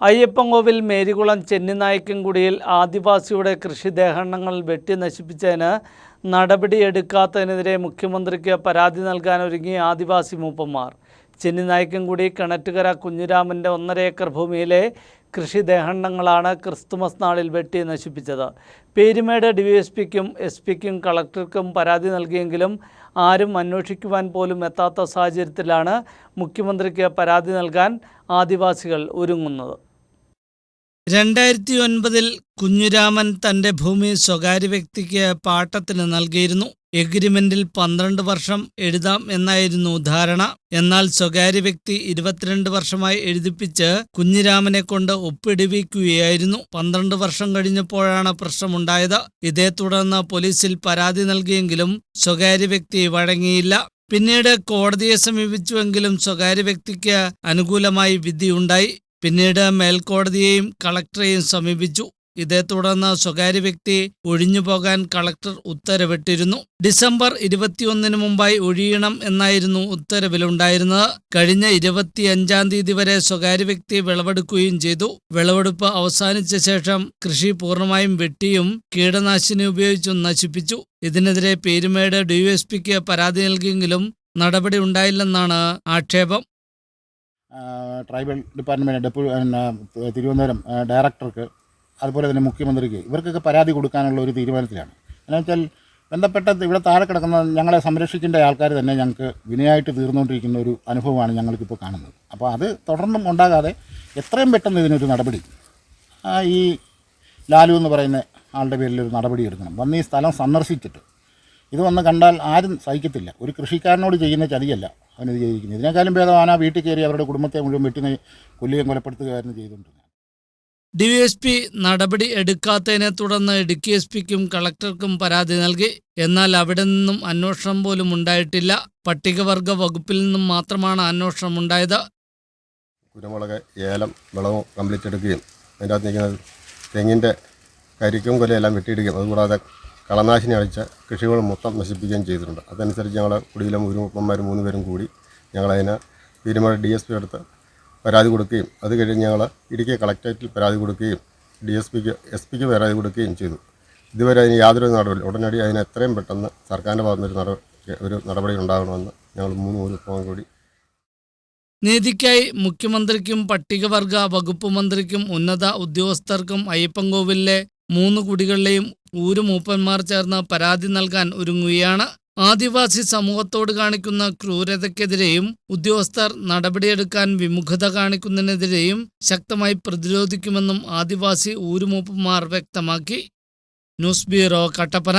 അയ്യപ്പൻകോവിൽ മേരികുളം ചെന്നിനായ്ക്കൻകുടിയിൽ ആദിവാസിയുടെ കൃഷിദേഹങ്ങൾ വെട്ടി നശിപ്പിച്ചതിന് നടപടിയെടുക്കാത്തതിനെതിരെ മുഖ്യമന്ത്രിക്ക് പരാതി നൽകാൻ ഒരുങ്ങി ആദിവാസി മൂപ്പന്മാർ. ചെന്നിനായ്ക്കൻകുടി കിണറ്റുകര കുഞ്ഞിരാമന്റെ ഒന്നര ഏക്കർ ഭൂമിയിലെ കൃഷിദേഹണ്ഡങ്ങളാണ് ക്രിസ്തുമസ് നാളിൽ വെട്ടി നശിപ്പിച്ചത്. പേരുമേട് ഡി എസ് പിക്കും എസ് പിക്കും കളക്ടർക്കും പരാതി നൽകിയെങ്കിലും ആരും അന്വേഷിക്കുവാൻ പോലും എത്താത്ത സാഹചര്യത്തിലാണ് മുഖ്യമന്ത്രിക്ക് പരാതി നൽകാൻ ആദിവാസികൾ ഒരുങ്ങുന്നത്. രണ്ടായിരത്തി ഒൻപതിൽ കുഞ്ഞുരാമൻ തന്റെ ഭൂമി സ്വകാര്യ വ്യക്തിക്ക് പാട്ടത്തിന് നൽകിയിരുന്നു. എഗ്രിമെന്റിൽ പന്ത്രണ്ട് വർഷം എഴുതാം എന്നായിരുന്നു ധാരണ. എന്നാൽ സ്വകാര്യ വ്യക്തി ഇരുപത്തിരണ്ട് വർഷമായി എഴുതിപ്പിച്ച് കുഞ്ഞിരാമനെ കൊണ്ട് ഒപ്പിടിവിക്കുകയായിരുന്നു. പന്ത്രണ്ട് വർഷം കഴിഞ്ഞപ്പോഴാണ് പ്രശ്നമുണ്ടായത്. ഇതേ തുടർന്ന് പോലീസിൽ പരാതി നൽകിയെങ്കിലും സ്വകാര്യ വ്യക്തി വഴങ്ങിയില്ല. പിന്നീട് കോടതിയെ സമീപിച്ചുവെങ്കിലും സ്വകാര്യ വ്യക്തിക്ക് അനുകൂലമായി വിധിയുണ്ടായി. പിന്നീട് മേൽക്കോടതിയെയും കളക്ടറെയും സമീപിച്ചു. ഇതേ തുടർന്ന് സ്വകാര്യ വ്യക്തി ഒഴിഞ്ഞു പോകാൻ കളക്ടർ ഉത്തരവിട്ടിരുന്നു. ഡിസംബർ ഇരുപത്തിയൊന്നിന് മുമ്പായി ഒഴിയണം എന്നായിരുന്നു ഉത്തരവിലുണ്ടായിരുന്നത്. കഴിഞ്ഞ ഇരുപത്തിയഞ്ചാം തീയതി വരെ സ്വകാര്യ വ്യക്തി വിളവെടുക്കുകയും ചെയ്തു. വിളവെടുപ്പ് അവസാനിച്ച ശേഷം കൃഷി പൂർണമായും വെട്ടിയും കീടനാശിനി ഉപയോഗിച്ചും നശിപ്പിച്ചു. ഇതിനെതിരെ പേരുമേട് ഡിവൈഎസ്പിക്ക് പരാതി നൽകിയെങ്കിലും നടപടി ഉണ്ടായില്ലെന്നാണ് ആക്ഷേപം. ട്രൈബൽ ഡിപ്പാർട്ട്മെന്റ് ഡെപ്പു പിന്നെ തിരുവനന്തപുരം ഡയറക്ടർക്ക് അതുപോലെ തന്നെ മുഖ്യമന്ത്രിക്ക് ഇവർക്കൊക്കെ പരാതി കൊടുക്കാനുള്ള ഒരു തീരുമാനത്തിലാണ്. എന്നു വെച്ചാൽ ബന്ധപ്പെട്ട ഇവിടെ താഴെ കിടക്കുന്ന ഞങ്ങളെ സംരക്ഷിക്കേണ്ട ആൾക്കാർ തന്നെ ഞങ്ങൾക്ക് വിനയായിട്ട് തീർന്നുകൊണ്ടിരിക്കുന്ന ഒരു അനുഭവമാണ് ഞങ്ങൾക്കിപ്പോൾ കാണുന്നത്. അപ്പോൾ അത് തുടർന്നും ഉണ്ടാകാതെ എത്രയും പെട്ടെന്ന് ഇതിനൊരു നടപടി ഈ ലാലു എന്ന് പറയുന്ന ആളുടെ പേരിൽ ഒരു നടപടി എടുക്കണം. വന്ന് ഈ സ്ഥലം സന്ദർശിച്ചിട്ട് ഇത് വന്ന് കണ്ടാൽ ആരും സഹിക്കത്തില്ല. ഒരു കൃഷിക്കാരനോട് ചെയ്യുന്ന ചതിയല്ല അവനിത് ചെയ്തിരിക്കുന്നത്. ഇതിനേക്കാളും ഭേദം ആന വീട്ടിൽ കയറി അവരുടെ കുടുംബത്തെ മുഴുവൻ വെട്ടിനെ കൊല്ലുകയും കൊലപ്പെടുത്തുകയായിരുന്നു ചെയ്തുകൊണ്ടിരുന്നത് ഡിവൈഎസ്പി നടപടി എടുക്കാത്തതിനെ തുടർന്ന് ഇടുക്കി എസ് പിക്കും കളക്ടർക്കും പരാതി നൽകി. എന്നാൽ അവിടെ നിന്നും അന്വേഷണം പോലും ഉണ്ടായിട്ടില്ല. പട്ടികവർഗ വകുപ്പിൽ നിന്നും മാത്രമാണ് അന്വേഷണം ഉണ്ടായത്. കുരുമുളക് ഏലം വിളവ് കംപ്ലീറ്റ് എടുക്കുകയും അതിന്റെ അകത്ത് നിൽക്കുന്ന തെങ്ങിന്റെ കരിക്കും കൊലയെല്ലാം വെട്ടിയിടുകയും അതുകൂടാതെ കളനാശിനി അടിച്ച കൃഷികൾ മൊത്തം നശിപ്പിക്കുകയും ചെയ്തിട്ടുണ്ട്. അതനുസരിച്ച് ഞങ്ങൾ കുടിയിലെ ഒരു മുപ്പന്മാർ മൂന്ന് പേരും കൂടി ഞങ്ങളതിന് പീരുമഴ ഡി എസ് പി അടുത്ത് പരാതി കൊടുക്കുകയും അത് കഴിഞ്ഞ് ഞങ്ങൾ ഇടുക്കി കളക്ടറേറ്റിൽ പരാതി കൊടുക്കുകയും ഡി എസ് പിക്ക് എസ് പിക്ക് പരാതി കൊടുക്കുകയും ചെയ്തു. ഇതുവരെ അതിന് യാതൊരു നടപടി ഉടനടി അതിന് എത്രയും പെട്ടെന്ന് സർക്കാരിന്റെ ഭാഗത്തുനിന്ന് ഒരു ഒരു നടപടി ഉണ്ടാകണമെന്ന് ഞങ്ങൾ മൂന്ന് മൂന്ന് കൂടി നീതിക്കായി മുഖ്യമന്ത്രിക്കും പട്ടികവർഗ വകുപ്പ് മന്ത്രിക്കും ഉന്നത ഉദ്യോഗസ്ഥർക്കും അയ്യപ്പൻകോവിലിലെ മൂന്ന് കുടികളിലെയും ഊരു മൂപ്പന്മാർ ചേർന്ന് പരാതി നൽകാൻ ഒരുങ്ങുകയാണ്. ആദിവാസി സമൂഹത്തോട് കാണിക്കുന്ന ക്രൂരതയ്ക്കെതിരെയും ഉദ്യോഗസ്ഥർ നടപടിയെടുക്കാൻ വിമുഖത കാണിക്കുന്നതിനെതിരെയും ശക്തമായി പ്രതിരോധിക്കുമെന്നും ആദിവാസി ഊരുമൂപ്പന്മാർ വ്യക്തമാക്കി. News bureau Kattappana.